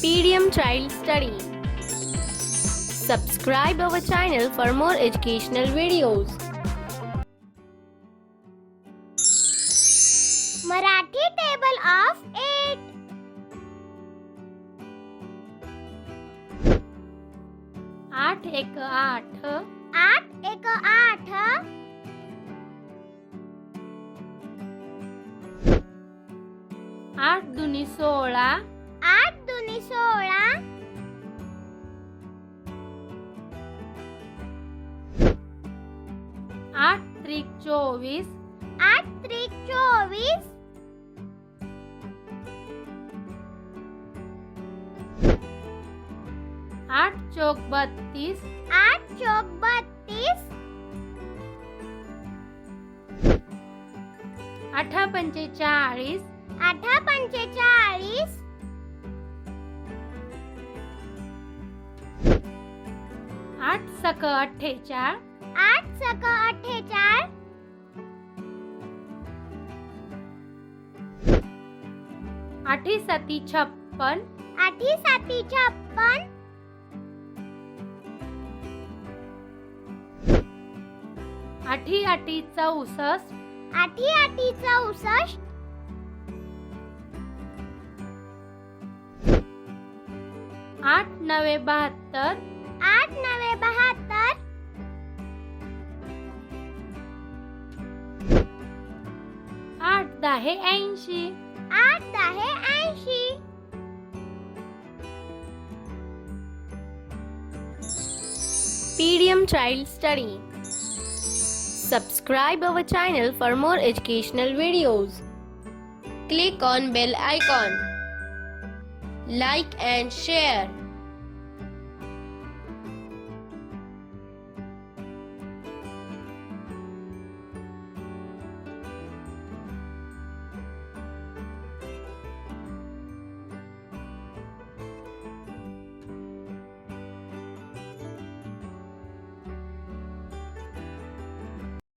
PDM Child Study. Subscribe our channel for more educational videos. Marathi table of eight आठ एक आठ आठ एक आठ आठ दुनी सोळा आठ त्रिक चोवीस. आठ त्रिक चोवीस. आठ चौक बत्तीस. आठ चौक बत्तीस. आठा पंचेचाळीस आठा पंचेचाळीस आठ सक अठ्ठेचाळ. आठ सक अठ्ठेचाळ आठी सती छप्पन. आठी साती छप्पन. आठी आठी चौसष्ट. आठी आठी चौसष्ट. आठ नवे बहात्तर. आठ नवे बहात्तर. PDM child study subscribe our channel for more educational videos click on bell icon like and share